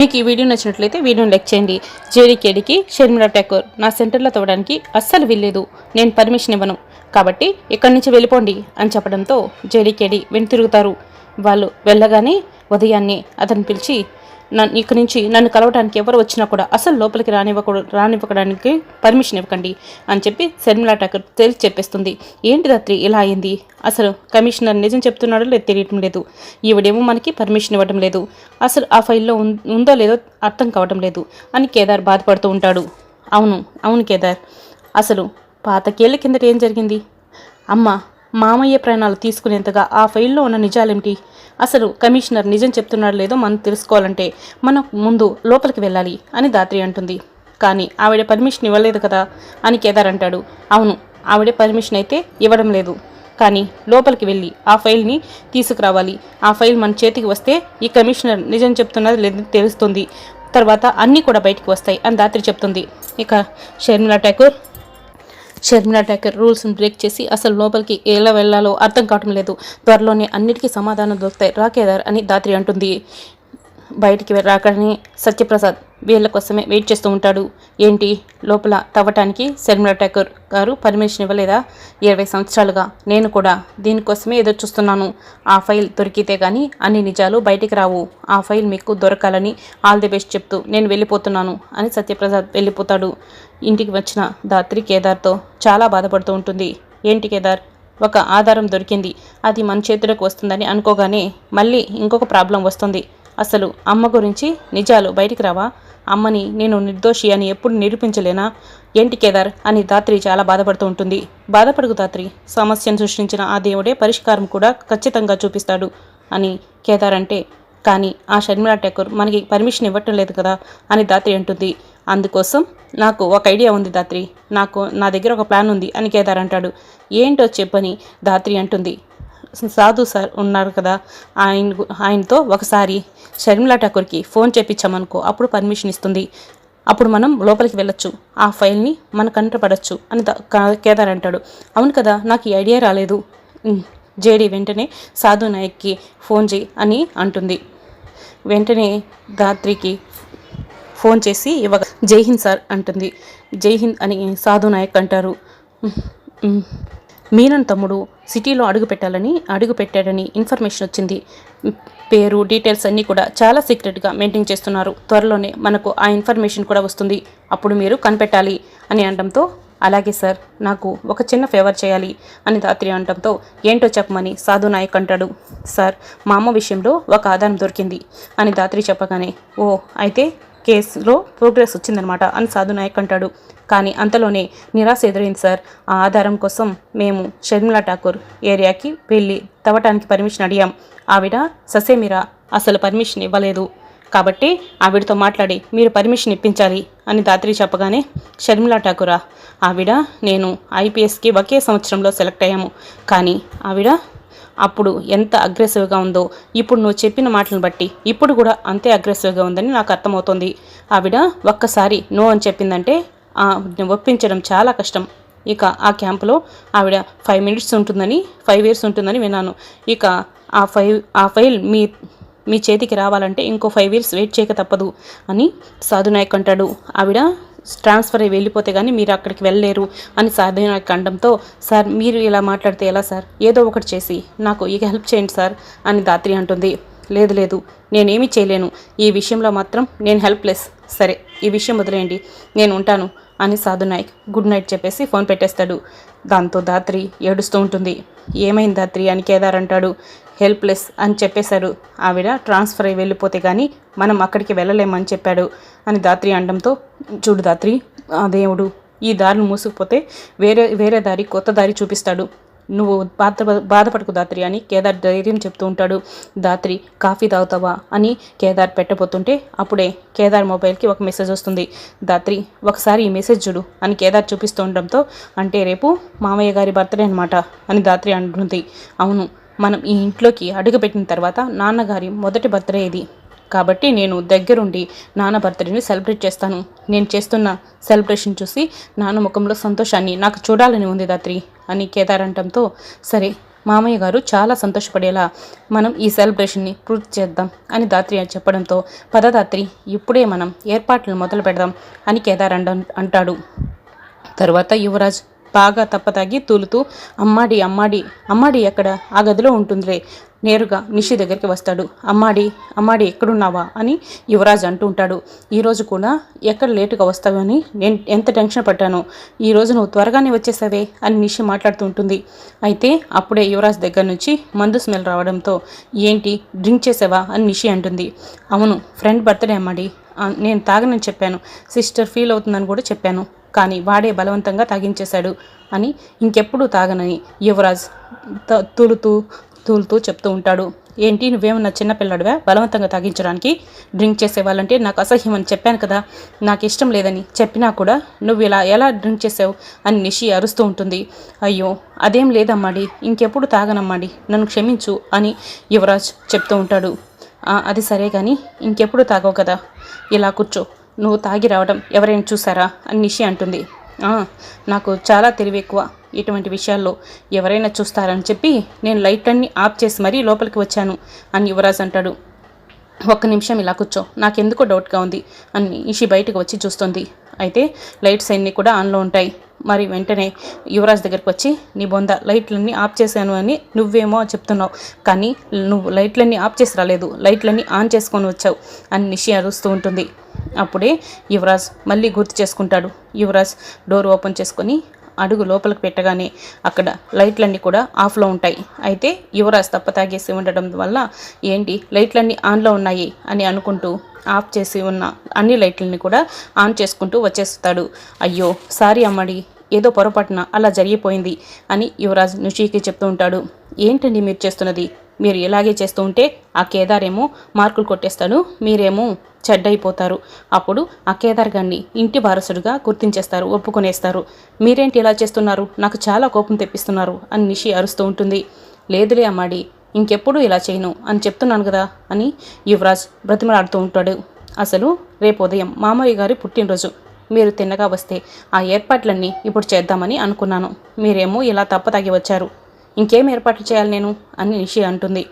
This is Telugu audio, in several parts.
మీకు ఈ వీడియో నచ్చినట్లయితే వీడియోని లైక్ చేయండి. జేడీకేడికి షర్మిలా ఠాకూర్ నా సెంటర్లో తవ్వడానికి అస్సలు వెళ్ళలేదు నేను పర్మిషన్ ఇవ్వను. కాబట్టి ఇక్కడి నుంచి వెళ్ళిపోండి అని చెప్పడంతో జేడీకేడి వెను తిరుగుతారు వాళ్ళు వెళ్ళగానే ఉదయాన్నే అతను పిలిచి ఇక్కడి నుంచి నన్ను కలవడానికి ఎవరు వచ్చినా కూడా అసలు లోపలికి రానివ్వకూడదు రానివ్వకడానికి పర్మిషన్ ఇవ్వకండి అని చెప్పి శర్మిలా ఠాకూర్ తేల్చి చెప్పేస్తుంది. ఏంటి రాత్రి? ఇలా అయింది? అసలు కమిషనర్ నిజం చెప్తున్నాడో లేదు తెలియటం లేదు. ఈవిడేమో మనకి పర్మిషన్ ఇవ్వడం లేదు. అసలు ఆ ఫైల్లో ఉం- ఉందో లేదో అర్థం కావటం లేదు అని కేదార్ బాధపడుతూ ఉంటాడు. అవును అవును కేదార్. అసలు పాతకేళ్ళ కిందట ఏం జరిగింది? అమ్మ మామయ్య ప్రాణాలు తీసుకునేంతగా ఆ ఫైల్లో ఉన్న నిజాలేమిటి? అసలు కమిషనర్ నిజం చెప్తున్నాడు లేదో మనం తెలుసుకోవాలంటే మనం ముందు లోపలికి వెళ్ళాలి అని దాత్రి అంటుంది. కానీ ఆవిడ పర్మిషన్ ఇవ్వలేదు కదా అని కేదార్ అంటాడు. అవును ఆవిడ పర్మిషన్ అయితే ఇవ్వడం లేదు. కానీ లోపలికి వెళ్ళి ఆ ఫైల్ని తీసుకురావాలి. ఆ ఫైల్ మన చేతికి వస్తే ఈ కమిషనర్ నిజం చెప్తున్నది లేదని తెలుస్తుంది. తర్వాత అన్నీ కూడా బయటికి వస్తాయి అని దాత్రి చెప్తుంది. ఇక షర్మిలా ఠాకూర్ షర్మిలా ఠాకర్ రూల్స్ని బ్రేక్ చేసి అసలు లోపలికి ఎలా వెళ్ళాలో అర్థం కావటం లేదు. త్వరలోనే అన్నిటికీ సమాధానం దొరుకుతాయి. రాకేదార్ అని దాత్రి అంటుంది. బయటికి రాకడని సత్యప్రసాద్ వీళ్ళ కోసమే వెయిట్ చేస్తూ ఉంటాడు. ఏంటి? లోపల తవ్వటానికి శర్మిలా ఠాకూర్ గారు పర్మిషన్ ఇవ్వలేదా? ఇరవై సంవత్సరాలుగా నేను కూడా దీనికోసమే ఎదురు చూస్తున్నాను ఆ ఫైల్ దొరికితే కానీ అన్ని నిజాలు బయటికి రావు. ఆ ఫైల్ మీకు దొరకాలని ఆల్ ది బెస్ట్ చెప్తూ నేను వెళ్ళిపోతున్నాను అని సత్యప్రసాద్ వెళ్ళిపోతాడు. ఇంటికి వచ్చిన దాత్రి కేదార్తో చాలా బాధపడుతూ ఉంటుంది. ఏంటి కేదార్? ఒక ఆధారం దొరికింది. అది మన చేతులకు వస్తుందని అనుకోగానే మళ్ళీ ఇంకొక ప్రాబ్లం వస్తుంది. అసలు అమ్మ గురించి నిజాలు బయటికి రావా? అమ్మని నేను నిర్దోషి అని ఎప్పుడు నిరూపించలేనా? ఏంటి కేదార్? అని దాత్రి చాలా బాధపడుతూ ఉంటుంది. బాధపడుకు దాత్రి. సమస్యను సృష్టించిన ఆ దేవుడే పరిష్కారం కూడా ఖచ్చితంగా చూపిస్తాడు అని కేదార్ అంటే కానీ ఆ షర్మిలా ఠాకూర్ మనకి పర్మిషన్ ఇవ్వటం లేదు కదా అని దాత్రి అంటుంది. అందుకోసం నాకు ఒక ఐడియా ఉంది దాత్రి. నాకు నా దగ్గర ఒక ప్లాన్ ఉంది అని కేదార్ అంటాడు. ఏంటో చెప్పని దాత్రి అంటుంది. సాధు సార్ ఉన్నారు కదా ఆయన ఆయనతో ఒకసారి షర్మిలా ఠాకూర్కి ఫోన్ చేపించామనుకో అప్పుడు పర్మిషన్ ఇస్తుంది. అప్పుడు మనం లోపలికి వెళ్ళొచ్చు. ఆ ఫైల్ని మన కంటపడచ్చు అని కేదార్ అంటాడు. అవును కదా నాకు ఈ ఐడియా రాలేదు. జేడీ జేడి వెంటనే సాధు నాయక్కి ఫోన్ చేయి అని అంటుంది. వెంటనే ధాత్రికి ఫోన్ చేసి ఇవ్వగా జై హింద్ సార్ అంటుంది. జై హింద్ అని సాధు నాయక్ అంటారు. మీనన్ తమ్ముడు సిటీలో అడుగు పెట్టాలని అడుగు పెట్టాడని ఇన్ఫర్మేషన్ వచ్చింది. పేరు డీటెయిల్స్ అన్నీ కూడా చాలా సీక్రెట్గా మెయింటైన్ చేస్తున్నారు. త్వరలోనే మనకు ఆ ఇన్ఫర్మేషన్ కూడా వస్తుంది. అప్పుడు మీరు కనిపెట్టాలి అని అనడంతో అలాగే సార్ నాకు ఒక చిన్న ఫేవర్ చేయాలి అని దాత్రి అనడంతో ఏంటో చెప్పమని సాధు నాయక్ అంటాడు. సార్ మా అమ్మ విషయంలో ఒక ఆధారం దొరికింది అని దాత్రి చెప్పగానే ఓ అయితే కేసులో ప్రోగ్రెస్ వచ్చిందనమాట అని సాధు నాయక్ అంటాడు. కానీ అంతలోనే నిరాశ ఎదురైంది సార్. ఆ ఆధారం కోసం మేము షర్మిలా ఠాకూర్ ఏరియాకి వెళ్ళి తవ్వటానికి పర్మిషన్ అడిగాం. ఆవిడ ససేమిరా అసలు పర్మిషన్ ఇవ్వలేదు. కాబట్టి ఆవిడతో మాట్లాడి మీరు పర్మిషన్ ఇప్పించాలి అని దాత్రి చెప్పగానే షర్మిలా ఠాకూరా ఆవిడ నేను ఐపీఎస్కి ఒకే సంవత్సరంలో సెలెక్ట్ అయ్యాము. కానీ ఆవిడ అప్పుడు ఎంత అగ్రెసివ్గా ఉందో ఇప్పుడు నువ్వు చెప్పిన మాటలను బట్టి ఇప్పుడు కూడా అంతే అగ్రెసివ్గా ఉందని నాకు అర్థమవుతుంది. ఆవిడ ఒక్కసారి నో అని చెప్పిందంటే ఒప్పించడం చాలా కష్టం. ఇక ఆ క్యాంపులో ఆవిడ ఫైవ్ మినిట్స్ ఉంటుందని ఫైవ్ ఇయర్స్ ఉంటుందని విన్నాను. ఇక ఆ ఫైవ్ ఆ ఫైల్ మీ మీ చేతికి రావాలంటే ఇంకో ఫైవ్ ఇయర్స్ వెయిట్ చేయక తప్పదు అని సాధునాయక్ అంటాడు. ఆవిడ ట్రాన్స్ఫర్ అయ్యి వెళ్ళిపోతే కానీ మీరు అక్కడికి వెళ్ళలేరు అని సాధునాయక్ అనడంతో సార్ మీరు ఇలా మాట్లాడితే ఎలా సార్? ఏదో ఒకటి చేసి నాకు ఇక హెల్ప్ చేయండి సార్ అని దాత్రి అంటుంది. లేదు లేదు నేనేమీ చేయలేను. ఈ విషయంలో మాత్రం నేను హెల్ప్లెస్ సరే ఈ విషయం వదిలేయండి. నేను ఉంటాను అని సాధు నాయక్ గుడ్ నైట్ చెప్పేసి ఫోన్ పెట్టేస్తాడు. దాంతో దాత్రి ఏడుస్తూ ఉంటుంది. ఏమైంది దాత్రి? అని కేదార్ అంటాడు. హెల్ప్లెస్ అని చెప్పేశారు. ఆవిడ ట్రాన్స్ఫర్ అయ్యి వెళ్ళిపోతే కానీ మనం అక్కడికి వెళ్ళలేమని చెప్పాడు. అని దాత్రి అనడంతో చూడు దాత్రి ఆ దేవుడు ఈ దారిని మూసుకుపోతే వేరే వేరే దారి కొత్త దారి చూపిస్తాడు. నువ్వు బాధ బాధపడకు దాత్రి అని కేదార్ ధైర్యం చెప్తూ ఉంటాడు. దాత్రి కాఫీ తాగుతావా అని కేదార్ పెట్టబోతుంటే అప్పుడే కేదార్ మొబైల్కి ఒక మెసేజ్ వస్తుంది. దాత్రి ఒకసారి ఈ మెసేజ్ చూడు అని కేదార్ చూపిస్తూ ఉండడంతో అంటే రేపు మామయ్య గారి బర్త్డే అనమాట అని దాత్రి అంటుంది. అవును మనం ఈ ఇంట్లోకి అడుగుపెట్టిన తర్వాత నాన్నగారి మొదటి బర్త్డే ఇది. కాబట్టి నేను దగ్గరుండి నాన్న బర్త్డేని సెలబ్రేట్ చేస్తాను. నేను చేస్తున్న సెలబ్రేషన్ చూసి నాన్న ముఖంలో సంతోషాన్ని నాకు చూడాలని ఉంది దాత్రి అని కేదార్ అంటంతో సరే మామయ్య గారు చాలా సంతోషపడేలా మనం ఈ సెలబ్రేషన్ని పూర్తి చేద్దాం అని దాత్రి చెప్పడంతో పదదాత్రి ఇప్పుడే మనం ఏర్పాట్లను మొదలు పెడదాం అని కేదార్ అంటాడు. తర్వాత యువరాజ్ బాగా తప్పతాగి తూలుతూ అమ్మాడి అమ్మాడి అమ్మాడి ఎక్కడ? ఆ గదిలో ఉంటుందిలే. నేరుగా నిషి దగ్గరికి వస్తాడు. అమ్మాడి అమ్మాడి ఎక్కడున్నావా? అని యువరాజ్ అంటూ ఉంటాడు. ఈరోజు కూడా ఎక్కడ లేటుగా వస్తావని నేను ఎంత టెన్షన్ పడ్డాను ఈరోజు నువ్వు త్వరగానే వచ్చేసావే అని నిషి మాట్లాడుతూ ఉంటుంది. అయితే అప్పుడే యువరాజ్ దగ్గర నుంచి మందు స్మెల్ రావడంతో ఏంటి డ్రింక్ చేసావా? అని నిషి అంటుంది. అవును ఫ్రెండ్ బర్త్డే అమ్మాడి. నేను తాగనని చెప్పాను. సిస్టర్ ఫీల్ అవుతుందని కూడా చెప్పాను. కానీ వాడే బలవంతంగా తాగించేశాడు అని ఇంకెప్పుడు తాగనని యువరాజ్ త- తూలుతూ తూలుతూ చెప్తూ ఉంటాడు. ఏంటి నువ్వేమన్నా చిన్నపిల్లడివా బలవంతంగా తాగించడానికి డ్రింక్ చేసేవాళ్ళంటే నాకు అసహ్యం అని చెప్పాను కదా. నాకు ఇష్టం లేదని చెప్పినా కూడా నువ్వు ఇలా ఎలా డ్రింక్ చేసావు అని నిషి అరుస్తూ ఉంటుంది. అయ్యో అదేం లేదమ్మాడి ఇంకెప్పుడు తాగనమ్మాడి నన్ను క్షమించు అని యువరాజ్ చెప్తూ ఉంటాడు. అది సరే కానీ ఇంకెప్పుడు తాగవు కదా. ఇలా కూర్చో. నువ్వు తాగి రావడం ఎవరైనా చూసారా? అని నిషి అంటుంది. నాకు చాలా తెలివి ఎక్కువ ఇటువంటి విషయాల్లో ఎవరైనా చూస్తారని చెప్పి నేను లైట్లన్నీ ఆఫ్ చేసి మరీ లోపలికి వచ్చాను అని యువరాజ్ అంటాడు. ఒక్క నిమిషం ఇలా కూర్చో నాకెందుకో డౌట్గా ఉంది అని ఇషి బయటకు వచ్చి చూస్తుంది. అయితే లైట్స్ అన్నీ కూడా ఆన్లో ఉంటాయి. మరి వెంటనే యువరాజ్ దగ్గరికి వచ్చి నీ బొంద లైట్లన్నీ ఆఫ్ చేశాను అని నువ్వేమో చెప్తున్నావు కానీ నువ్వు లైట్లన్నీ ఆఫ్ చేసి రాలేదు లైట్లన్నీ ఆన్ చేసుకొని వచ్చావు అని నిషి అరుస్తూ ఉంటుంది. అప్పుడే యువరాజ్ మళ్ళీ గుర్తు చేసుకుంటాడు. యువరాజ్ డోర్ ఓపెన్ చేసుకొని అడుగు లోపలికి పెట్టగానే అక్కడ లైట్లన్నీ కూడా ఆఫ్లో ఉంటాయి. అయితే యువరాజ్ తప్ప తాగేసి ఉండడం వల్ల ఏంటి లైట్లన్నీ ఆన్లో ఉన్నాయి అని అనుకుంటూ ఆఫ్ చేసి ఉన్న అన్ని లైట్లని కూడా ఆన్ చేసుకుంటూ వచ్చేస్తాడు. అయ్యో సారీ అమ్మడి ఏదో పొరపాటున అలా జరిగిపోయింది అని యువరాజ్ నుషికి చెప్తూ ఉంటాడు. ఏంటండి మీరు చేస్తున్నది? మీరు ఇలాగే చేస్తూ ఉంటే ఆ కేదారేమో మార్కులు కొట్టేస్తాడు మీరేమో చెడ్డైపోతారు. అప్పుడు ఆ కేదార్ గారిని ఇంటి వారసుడిగా గుర్తించేస్తారు ఒప్పుకొనేస్తారు. మీరేంటి ఇలా చేస్తున్నారు? నాకు చాలా కోపం తెప్పిస్తున్నారు అని నిషి అరుస్తూ ఉంటుంది. లేదులే అమ్మాడి ఇంకెప్పుడు ఇలా చేయను అని చెప్తున్నాను కదా అని యువరాజ్ బ్రతిమలాడుతూ ఉంటాడు. అసలు రేపు ఉదయం మామయ్య గారి పుట్టినరోజు. మీరు తిన్నగా వస్తే ఆ ఏర్పాట్లన్నీ ఇప్పుడు చేద్దామని అనుకున్నాను. మీరేమో ఇలా తప్పతాగి వచ్చారు. ఇంకేం ఏర్పాట్లు చేయాలి నేను? అని నిషి అంటుంది.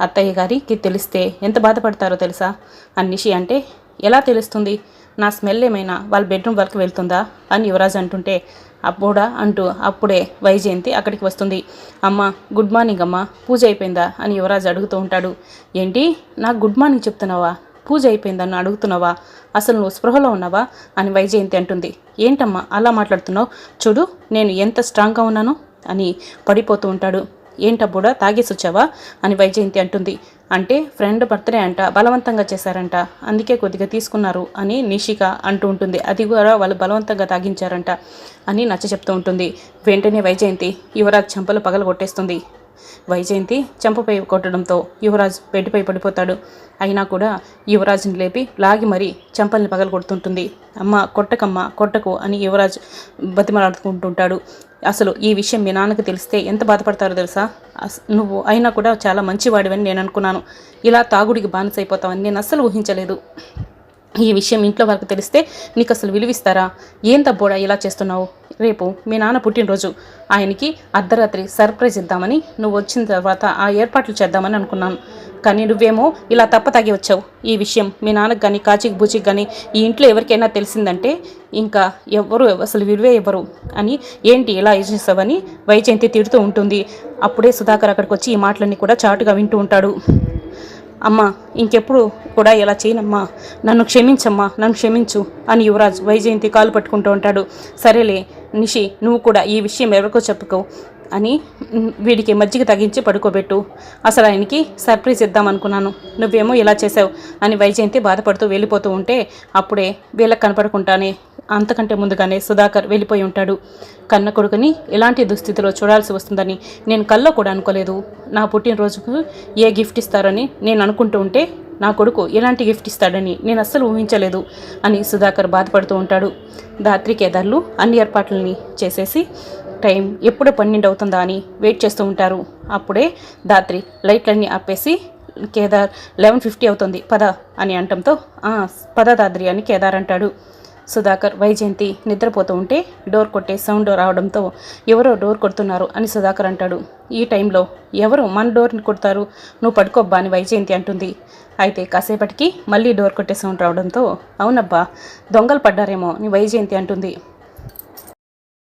అత్తయ్య గారికి తెలిస్తే ఎంత బాధపడతారో తెలుసా? అని నిషి అంటే ఎలా తెలుస్తుంది? నా స్మెల్ ఏమైనా వాళ్ళ బెడ్రూమ్ వరకు వెళ్తుందా? అని యువరాజ్ అంటుంటే అప్పుడా అంటూ అప్పుడే వైజయంతి అక్కడికి వస్తుంది. అమ్మ గుడ్ మార్నింగ్ అమ్మ పూజ అయిపోయిందా? అని యువరాజ్ అడుగుతూ ఉంటాడు. ఏంటి? నాకు గుడ్ మార్నింగ్ చెప్తున్నావా? పూజ అయిపోయిందని అడుగుతున్నావా? అసలు నువ్వు స్పృహలో ఉన్నావా? అని వైజయంతి అంటుంది. ఏంటమ్మా అలా మాట్లాడుతున్నావు? చూడు నేను ఎంత స్ట్రాంగ్గా ఉన్నానో? అని పడిపోతూ ఉంటాడు. ఏంటబ్బుడా తాగేసి వచ్చావా అని వైజయంతి అంటుంది. అంటే ఫ్రెండ్ బర్త్డే అంట బలవంతంగా చేశారంట అందుకే కొద్దిగా తీసుకున్నారు అని నిషిక అంటూ ఉంటుంది. అది కూడా వాళ్ళు బలవంతంగా తాగించారంట అని నచ్చ చెప్తూ ఉంటుంది. వెంటనే వైజయంతి యువరాజ్ చెంపలు పగల కొట్టేస్తుంది వైజయంతి చెంపపై కొట్టడంతో యువరాజ్ బెడ్పై పడిపోతాడు. అయినా కూడా యువరాజ్ని లేపి లాగి మరీ చెంపల్ని పగల కొడుతుంటుంది అమ్మ కొట్టకమ్మ కొట్టకు అని యువరాజ్ బతిమలాడుకుంటుంటాడు. అసలు ఈ విషయం మీ నాన్నకు తెలిస్తే ఎంత బాధపడతారో తెలుసా? నువ్వు అయినా కూడా చాలా మంచివాడివని నేను అనుకున్నాను. ఇలా తాగుడికి బానిసైపోతావని నేను అస్సలు ఊహించలేదు. ఈ విషయం ఇంట్లో వరకు తెలిస్తే నీకు అసలు విలువిస్తారా? ఏం తబ్బోడా ఇలా చేస్తున్నావు? రేపు మీ నాన్న పుట్టినరోజు. ఆయనకి అర్ధరాత్రి సర్ప్రైజ్ ఇద్దామని నువ్వు వచ్చిన తర్వాత ఆ ఏర్పాట్లు చేద్దామని అనుకున్నాను. కానీ నువ్వేమో ఇలా తప్పతాగి వచ్చావు. ఈ విషయం మీ నాన్నకు కానీ కాచికి బూచికి కానీ ఈ ఇంట్లో ఎవరికైనా తెలిసిందంటే ఇంకా ఎవ్వరు అసలు విలువే ఇవ్వరు. అని ఏంటి ఇలా చేసావని వైజయంతి తిడుతూ ఉంటుంది. అప్పుడే సుధాకర్ అక్కడికి వచ్చి ఈ మాటలన్నీ కూడా చాటుగా వింటూ ఉంటాడు. అమ్మా ఇంకెప్పుడు కూడా ఇలా చేయనమ్మా. నన్ను క్షమించమ్మా నన్ను క్షమించు అని యువరాజ్ వైజయంతి కాలు పట్టుకుంటూ ఉంటాడు. సరేలే నిషి నువ్వు కూడా ఈ విషయం ఎవరికో చెప్పుకో. అని వీడికి మజ్జిగ తగ్గించి పడుకోబెట్టు. అసలు ఆయనకి సర్ప్రైజ్ ఇద్దామనుకున్నాను నువ్వేమో ఇలా చేసావు అని వైజయంతి బాధపడుతూ వెళ్ళిపోతూ ఉంటే అప్పుడే వీళ్ళకి కనపడకుండానే అంతకంటే ముందుగానే సుధాకర్ వెళ్ళిపోయి ఉంటాడు. కన్న కొడుకుని ఎలాంటి దుస్థితిలో చూడాల్సి వస్తుందని నేను కల్లో కూడా అనుకోలేదు. నా పుట్టినరోజుకు ఏ గిఫ్ట్ ఇస్తారని నేను అనుకుంటూ ఉంటే నా కొడుకు ఎలాంటి గిఫ్ట్ ఇస్తాడని నేను అస్సలు ఊహించలేదు అని సుధాకర్ బాధపడుతూ ఉంటాడు. దాత్రికేదార్లు అన్ని ఏర్పాట్లని చేసేసి టైం ఎప్పుడు పన్నెండు అవుతుందా అని వెయిట్ చేస్తూ ఉంటారు. అప్పుడే దాత్రి లైట్లన్నీ ఆపేసి కేదార్ లెవెన్ ఫిఫ్టీ అవుతుంది పద అని అంటంతో పద దాద్రి అని కేదార్ అంటాడు. సుధాకర్ వైజయంతి నిద్రపోతూ ఉంటే డోర్ కొట్టే సౌండ్ రావడంతో ఎవరో డోర్ కొడుతున్నారు అని సుధాకర్ అంటాడు. ఈ టైంలో ఎవరు మన డోర్ని కొడతారు? నువ్వు పడుకోబ్బా అని వైజయంతి అంటుంది. అయితే కాసేపటికి మళ్ళీ డోర్ కొట్టే సౌండ్ రావడంతో అవునబ్బా దొంగలు పడ్డారేమో అని వైజయంతి అంటుంది.